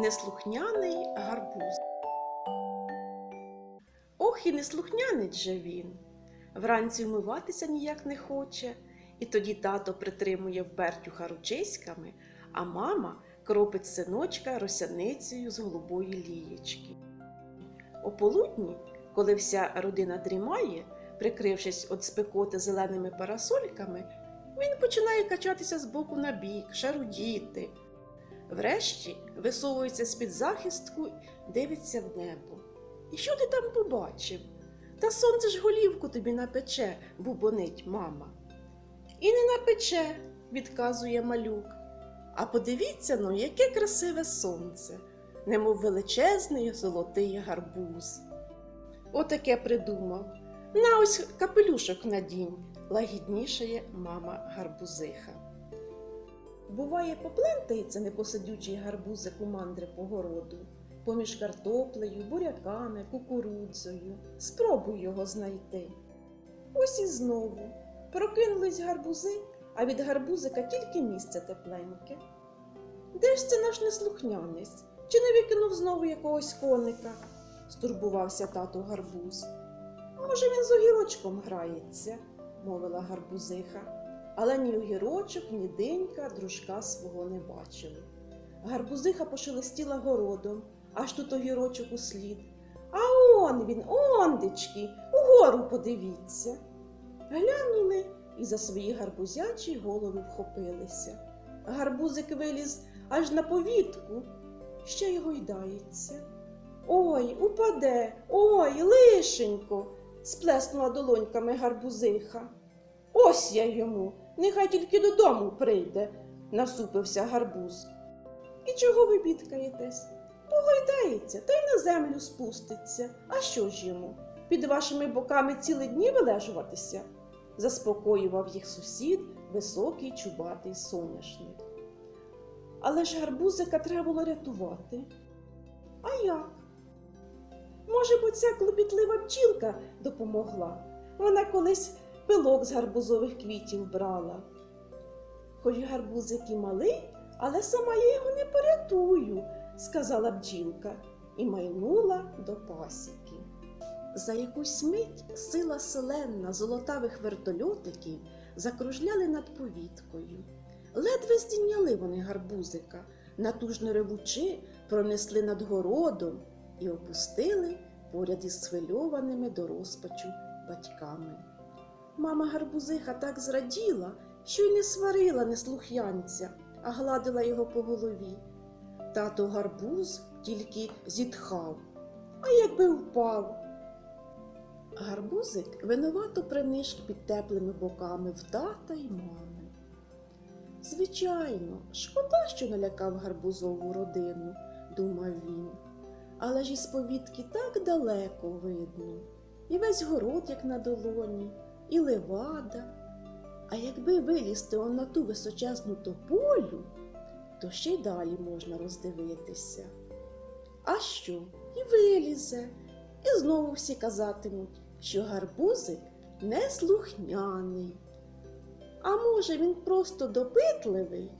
Неслухняний гарбуз. Ох, і неслухнянець же він. Вранці вмиватися ніяк не хоче, і тоді тато притримує вбертюха ручиськами, а мама кропить синочка росяницею з голубої лієчки. О полудні, коли вся родина дрімає, прикрившись від спекоти зеленими парасольками, він починає качатися з боку на бік, шарудіти. Врешті висовується з-під захистку, дивиться в небо. І що ти там побачив? Та сонце ж голівку тобі напече, бубонить мама. І не напече, відказує малюк. А подивіться ну, яке красиве сонце, немов величезний золотий гарбуз. Отаке придумав. На ось капелюшок надінь, лагіднішає мама гарбузиха. Буває, поплентається непосидючий гарбузик у мандри по городу, поміж картоплею, буряками, кукурудзою. Спробуй його знайти. Ось і знову прокинулись гарбузи, а від гарбузика тільки місце тепленьке. Де ж це наш неслухнянець? Чи не викинув знову якогось коника? стурбувався тато гарбуз. Може, він з огірочком грається, мовила гарбузиха. Але ні огірочок, ні динька дружка свого не бачили. Гарбузиха пошелестіла городом, аж тут огірочок услід. А он він, ондечки, угору подивіться. Глянули і за свої гарбузячі голови вхопилися. Гарбузик виліз аж на повітку, ще й гойдається. Ой, упаде, ой, лишенько, сплеснула долоньками гарбузиха. Ось я йому, нехай тільки додому прийде, насупився гарбуз. І чого ви бідкаєтесь? Погойдається та й на землю спуститься. А що ж йому? Під вашими боками цілі дні вилежуватися? заспокоював їх сусід, високий чубатий соняшник. Але ж гарбузика треба було рятувати. А як? Може, бо ця клопітлива бджілка допомогла. Вона колись пилок з гарбузових квітів брала. Хоч гарбузик і малий, але сама я його не порятую, сказала бджілка і майнула до пасіки. За якусь мить сила селенна золотавих вертольотиків закружляли над повіткою. Ледве здійняли вони гарбузика, натужно ревучи, пронесли над городом і опустили поряд із схвильованими до розпачу батьками. Мама гарбузиха так зраділа, що й не сварила неслух'янця, а гладила його по голові. Тато гарбуз тільки зітхав, а якби впав. Гарбузик винувато принишк під теплими боками в тата й мами. Звичайно, шкода, що налякав гарбузову родину, думав він. Але ж із повітки так далеко видно, і весь город, як на долоні, і левада. А якби вилізти он на ту височезну тополю, то ще й далі можна роздивитися. А що? І вилізе, і знову всі казатимуть, що гарбузик неслухняний. А може, він просто допитливий?